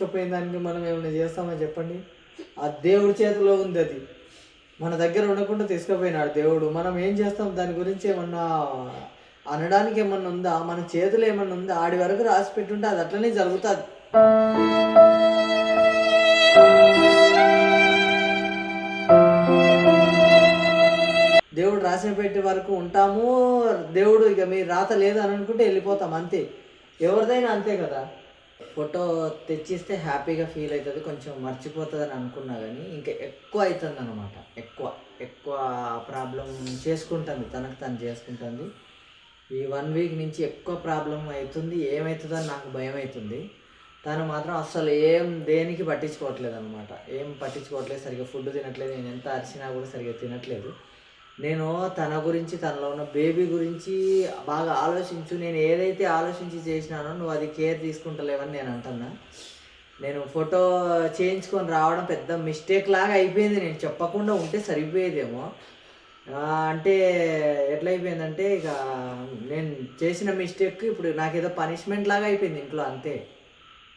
తీసుకుపోయిన దానికి మనం ఏమైనా చేస్తామని చెప్పండి? ఆ దేవుడి చేతిలో ఉంది అది. మన దగ్గర ఉండకుండా తీసుకుపోయినాడు దేవుడు. మనం ఏం చేస్తాం? దాని గురించి ఏమన్నా అనడానికి ఏమన్నా ఉందా? మన చేతిలో ఏమన్నా ఉందా? ఆడి వరకు రాసి పెట్టుంటే అది అట్లనే జరుగుతుంది. దేవుడు రాసిన పెట్టి వరకు ఉంటాము. దేవుడు ఇక మీరు రాత లేదు అని అనుకుంటే వెళ్ళిపోతాం అంతే. ఎవరిదైనా అంతే కదా? ఫోటో తెచ్చిస్తే హ్యాపీగా ఫీల్ అవుతుంది కొంచెం మర్చిపోతుంది అని అనుకున్నా కానీ ఇంకా ఎక్కువ అవుతుంది అనమాట ఎక్కువ ఎక్కువ ప్రాబ్లం చేసుకుంటుంది తనకు తను చేసుకుంటుంది. ఈ వన్ వీక్ నుంచి ఎక్కువ ప్రాబ్లం అవుతుంది ఏమవుతుందో నాకు భయం అవుతుంది. తను మాత్రం అస్సలు ఏం దేనికి పట్టించుకోవట్లేదు అనమాట ఏం పట్టించుకోవట్లేదు సరిగ్గా ఫుడ్ తినట్లేదు నేను ఎంత అరిచినా కూడా సరిగ్గా తినట్లేదు. నేను తన గురించి తనలో ఉన్న బేబీ గురించి బాగా ఆలోచించు నేను ఏదైతే ఆలోచించి చేసినానో నువ్వు అది కేర్ తీసుకుంటలేవని నేను అంటున్నా. నేను ఫోటో చేయించుకొని రావడం పెద్ద మిస్టేక్ లాగా అయిపోయింది. నేను చెప్పకుండా ఉంటే సరిపోయేదేమో. అంటే ఎట్లయిపోయిందంటే ఇక నేను చేసిన మిస్టేక్ ఇప్పుడు నాకేదో పనిష్మెంట్ లాగా అయిపోయింది ఇంట్లో అంతే.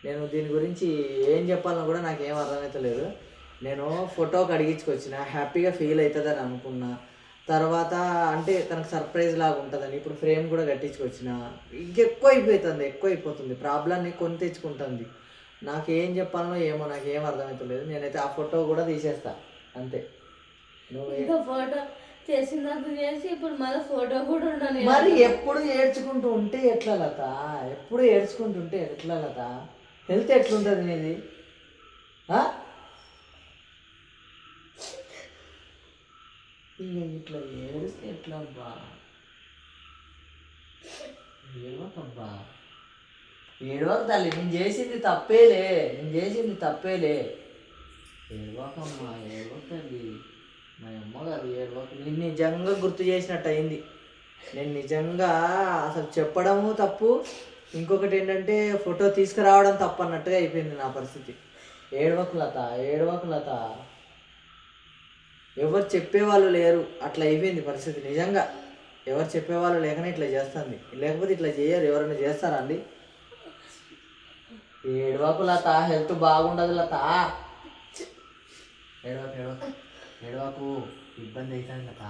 నేను దీని గురించి ఏం చెప్పాలన్నా కూడా నాకు ఏం అర్థమవుతలేదు నేను ఫోటోకి అడిగించుకొచ్చిన హ్యాపీగా ఫీల్ అవుతుందని అనుకున్నా. తర్వాత అంటే తనకు సర్ప్రైజ్ లాగా ఉంటుందని ఇప్పుడు ఫ్రేమ్ కూడా కట్టించుకొచ్చిన. ఇంకెక్కువ అయిపోతుంది ఎక్కువ అయిపోతుంది ప్రాబ్లమ్ని కొని తెచ్చుకుంటుంది. నాకు ఏం చెప్పాలనో ఏమో నాకు ఏం అర్థమవుతలేదు నేనైతే ఆ ఫోటో కూడా తీసేస్తా. అంతే. ఇంకా ఫోటో చేసినంత చేసి ఇప్పుడు మళ్ళీ ఫోటో కూడా ఉండను మరి ఎప్పుడు ఏడ్చుకుంటూ ఉంటే ఎట్లా లత? ఎప్పుడు ఏడ్చుకుంటుంటే ఎట్లా లత? హెల్త్ ఎట్లుంటుంది నీది? ఇక ఇట్లా ఏడిస్తే ఎట్లా అబ్బా? ఏడవకబ్బా ఏడవక తల్లి నేను చేసింది తప్పేలే నేను చేసింది తప్పేలే. ఏడవకమ్మా ఏడవకండి మా అమ్మగారు ఏడవక. నేను నిజంగా గుర్తు చేసినట్టు అయింది. నేను నిజంగా అసలు చెప్పడము తప్పు ఇంకొకటి ఏంటంటే ఫోటో తీసుకురావడం తప్పు అన్నట్టుగా అయిపోయింది నా పరిస్థితి. ఏడవకు లత ఏడవకు లత. ఎవరు చెప్పేవాళ్ళు లేరు. అట్లా అయిపోయింది పరిస్థితి. నిజంగా ఎవరు చెప్పేవాళ్ళు లేకనే ఇట్లా చేస్తుంది. లేకపోతే ఇట్లా చేయరు. ఎవరైనా చేస్తారా అండి? ఏడవకు లత హెల్త్ బాగుండదు లత. ఏడవకు ఏడవకు ఏడవకు ఇబ్బంది అవుతుంది లత.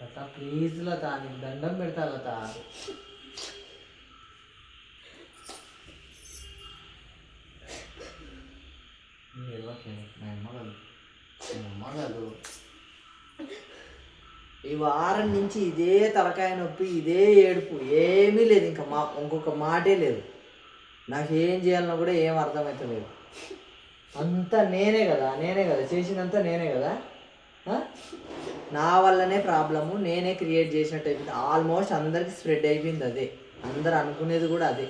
లత ప్లీజ్ లత నీకు దండం పెడతా లత. ఏడవకు మా అమ్మ మగలు ఈ వారం నుంచి ఇదే తలకాయ నొప్పి ఇదే ఏడుపు. ఏమీ లేదు ఇంకా మా ఇంకొక మాటే లేదు. నాకు ఏం చేయాలన్నా కూడా ఏం అర్థమవుతలేదు అంతా నేనే కదా నేనే కదా. చేసినంత నేనే కదా. నా వల్లనే ప్రాబ్లము నేనే క్రియేట్ చేసినట్టు అయిపోయింది. ఆల్మోస్ట్ అందరికి స్ప్రెడ్ అయిపోయింది అదే. అందరు అనుకునేది కూడా అదే.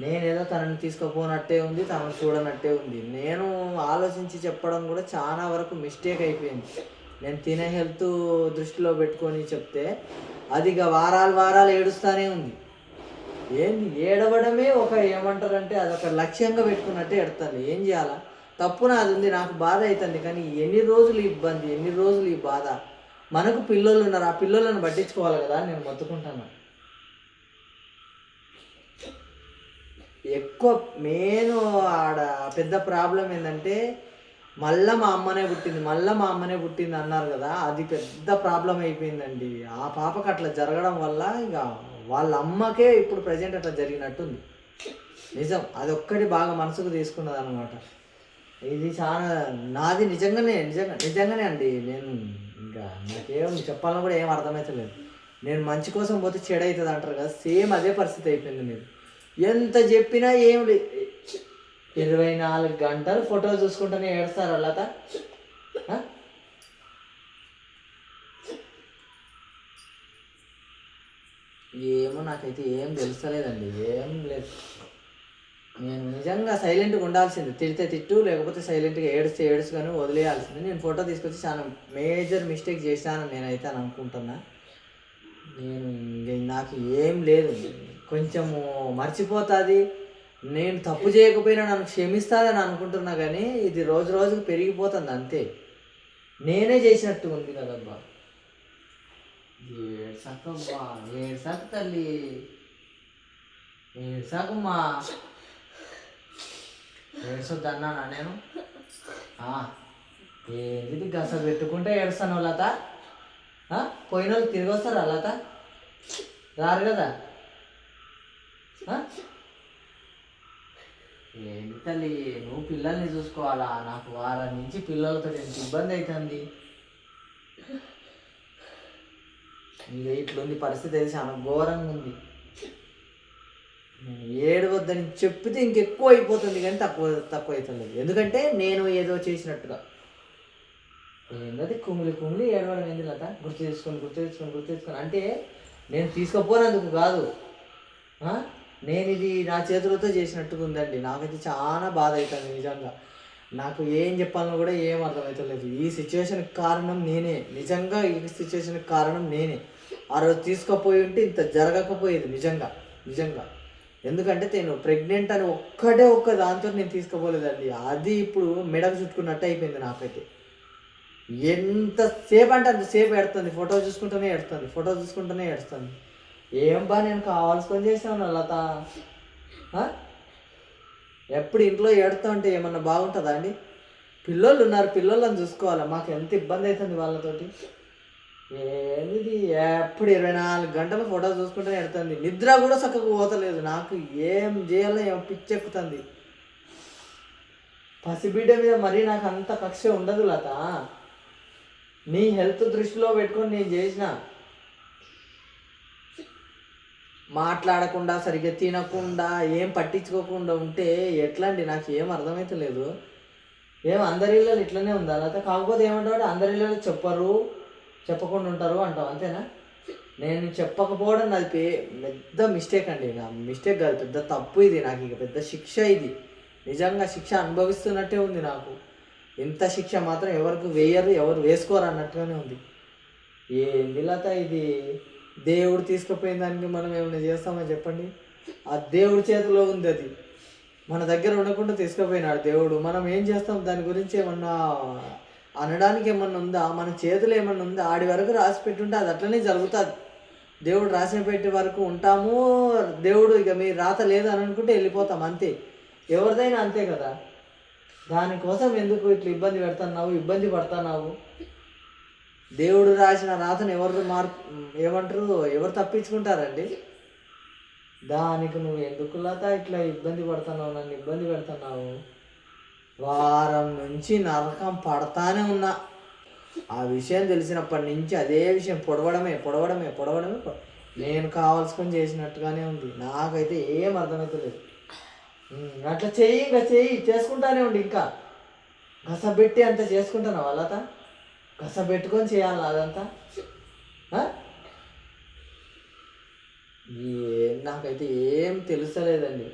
నేనేదో తనని తీసుకుపోనట్టే ఉంది తనను చూడనట్టే ఉంది. నేను ఆలోచించి చెప్పడం కూడా చాలా వరకు మిస్టేక్ అయిపోయింది. నేను తినే హెల్త్ దృష్టిలో పెట్టుకొని చెప్తే అది ఇక వారాలు వారాలు ఏడుస్తూనే ఉంది. ఏంది? ఏడవడమే ఒక ఏమంటారంటే అదొక లక్ష్యంగా పెట్టుకున్నట్టే ఎడతాను ఏం చేయాలా? తప్పున అది ఉంది నాకు బాధ అవుతుంది కానీ ఎన్ని రోజులు ఇబ్బంది ఎన్ని రోజులు ఈ బాధ? మనకు పిల్లలు ఉన్నారు ఆ పిల్లలను పట్టించుకోవాలి కదా నేను మొత్తుకుంటాను ఎక్కువ మెయిన్ ఆడ పెద్ద ప్రాబ్లం ఏంటంటే మళ్ళా మా అమ్మనే పుట్టింది మళ్ళా మా అమ్మనే పుట్టింది అన్నారు కదా అది పెద్ద ప్రాబ్లం అయిపోయిందండి. ఆ పాపకు అట్లా జరగడం వల్ల ఇక వాళ్ళ అమ్మకే ఇప్పుడు ప్రజెంట్ అట్లా జరిగినట్టుంది. నిజం అది ఒక్కటి బాగా మనసుకు తీసుకున్నది అనమాట ఇది చాలా నాది నిజంగానే నిజంగా నిజంగానే అండి. నేను ఇంకా నాకేం చెప్పాలని కూడా ఏం అర్థమవుతలేదు నేను మంచి కోసం పోతే చెడు అవుతుంది అంటారు కదా సేమ్ అదే పరిస్థితి అయిపోయింది మీరు ఎంత చెప్పినా ఏం లేదు ఇరవై నాలుగు గంటలు ఫోటో చూసుకుంటూనే ఏడుస్తారు లత ఏమో నాకైతే ఏం తెలుస్తలేదండి ఏం లేదు. నేను నిజంగా సైలెంట్గా ఉండాల్సింది తిడితే తిట్టు లేకపోతే సైలెంట్గా ఏడిస్తే ఏడుసు వదిలేయాల్సింది. నేను ఫోటో తీసుకొచ్చి చాలా మేజర్ మిస్టేక్ చేశానని నేనైతే అని అనుకుంటున్నా. నేను నాకు ఏం లేదు. కొంచెము మర్చిపోతుంది. నేను తప్పు చేయకపోయినా నన్ను క్షమిస్తుందని అనుకుంటున్నా కానీ ఇది రోజు రోజుకు పెరిగిపోతుంది అంతే. నేనే చేసినట్టు ఉంది కదబ్బా. ఏడ్సాకమ్మా ఏడ్సాక తల్లి. ఏడ్సాకమ్మా ఏడ్చొద్దు అన్నానా నేను? ఏది ఏంది గస పెట్టుకుంటే ఏడుస్తాను లత? పోయిన వాళ్ళు తిరిగి వస్తారా లత? రారు కదా? ఏంటి తల్లి? నువ్వు పిల్లల్ని చూసుకోవాలా? నాకు వారం నుంచి పిల్లలతో ఎంత ఇబ్బంది అవుతుంది ఇక ఇట్లుంది పరిస్థితి అయితే చాలా ఘోరంగా ఉంది. నేను ఏడవద్దని చెప్పితే ఇంకెక్కువ అయిపోతుంది కానీ తక్కువ తక్కువ అవుతుంది ఎందుకంటే నేను ఏదో చేసినట్టుగా. ఏంటది కుమిలి కుమిలి ఏడవడం ఏంది లత? గుర్తు తెచ్చుకొని గుర్తు తెచ్చుకొని గుర్తు తెచ్చుకొని. అంటే నేను తీసుకుపోనందుకు కాదు. నేను ఇది నా చేతులతో చేసినట్టుగా ఉందండి నాకైతే చాలా బాధ అవుతుంది నిజంగా. నాకు ఏం చెప్పాలనో కూడా ఏం అర్థమవుతలేదు ఈ సిచ్యువేషన్కి కారణం నేనే. నిజంగా ఈ సిచ్యువేషన్కి కారణం నేనే. ఆ రోజు తీసుకుపోయి ఉంటే ఇంత జరగకపోయేది నిజంగా. నిజంగా. ఎందుకంటే నేను ప్రెగ్నెంట్ అని ఒక్కటే ఒక్క దాంతో నేను తీసుకోపోలేదండి. అది ఇప్పుడు మెడకు చుట్టుకున్నట్టు అయిపోయింది నాకైతే. ఎంతసేపు అంటే అంతసేపు ఎడుతుంది ఫోటో చూసుకుంటూనే ఎడుతుంది ఫోటో చూసుకుంటూనే ఎడుస్తుంది ఏం బా నేను కావాల్సుకొని చేసాను లత? ఎప్పుడు ఇంట్లో ఏడుతా ఉంటే ఏమన్నా బాగుంటుందా అండి? పిల్లోళ్ళు ఉన్నారు పిల్లోళ్ళని చూసుకోవాలి? మాకు ఎంత ఇబ్బంది అవుతుంది వాళ్ళతోటి. ఏంది ఎప్పుడు ఇరవై నాలుగు గంటల ఫోటో చూసుకుంటూనే ఎడుతుంది నిద్ర కూడా చక్కగా పోతలేదు. నాకు ఏం చేయాలో ఏం పిచ్చెక్కుతుంది. పసిబిడ్డ మీద మరీ నాకు అంత కక్ష ఉండదు లత. నీ హెల్త్ దృష్టిలో పెట్టుకొని నేను చేసిన మాట్లాడకుండా సరిగ్గా తినకుండా ఏం పట్టించుకోకుండా ఉంటే ఎట్లండి నాకు ఏం అర్థమైతలేదు. ఏం అందరి ఇళ్ళలో ఇట్లనే ఉందా? లేకపోతే కాకపోతే ఏమంటారు అందరి ఇళ్ళలో చెప్పరు చెప్పకుండా ఉంటారు అంటావు. అంతేనా? నేను చెప్పకపోవడం నాది పే పెద్ద మిస్టేక్ అండి. నా మిస్టేక్ కాదు పెద్ద తప్పు ఇది. నాకు ఇక పెద్ద శిక్ష ఇది. నిజంగా శిక్ష అనుభవిస్తున్నట్టే ఉంది నాకు. ఇంత శిక్ష మాత్రం ఎవరికి వేయరు ఎవరు వేసుకోరు అన్నట్టుగానే ఉంది. ఏంది లత ఇది? దేవుడు తీసుకుపోయిన దానికి మనం ఏమైనా చేస్తామని చెప్పండి? ఆ దేవుడి చేతిలో ఉంది అది. మన దగ్గర ఉండకుండా తీసుకుపోయినాడు దేవుడు. మనం ఏం చేస్తాం? దాని గురించి ఏమన్నా అనడానికి ఏమన్నా ఉందా? మన చేతిలో ఏమన్నా ఉందా? ఆడి వరకు రాసి పెట్టుంటే అది అట్లనే జరుగుతుంది. దేవుడు రాసి పెట్టే వరకు ఉంటాము. దేవుడు ఇక మీ రాత లేదు అని అనుకుంటే వెళ్ళిపోతాం అంతే. ఎవరిదైనా అంతే కదా? దానికోసం ఎందుకు ఇట్లా ఇబ్బంది పెడుతున్నావు? ఇబ్బంది పడుతున్నావు? దేవుడు రాసిన రాతను ఎవరు మార్ ఏమంటారు ఎవరు తప్పించుకుంటారండి? దానికి నువ్వు ఎందుకు లత ఇట్లా ఇబ్బంది పడుతున్నావు నన్ను ఇబ్బంది పెడుతున్నావు? వారం నుంచి నరకం పడతానే ఉన్నా. ఆ విషయం తెలిసినప్పటి నుంచి అదే విషయం పొడవడమే పొడవడమే పొడవడమే నేను కావాల్సుకొని చేసినట్టుగానే ఉంది. నాకైతే ఏం అర్థమవుతలేదు ఉమ్, అట్లా చెయ్యి ఇంకా చెయ్యి చేసుకుంటానే ఉండి ఇంకా. గసబెట్టి అంత చేసుకుంటాను చేసుకుంటున్నావా కస పెట్టుకొని చేయాలి అదంతా? నాకైతే ఏం తెలుస్తలేదండి.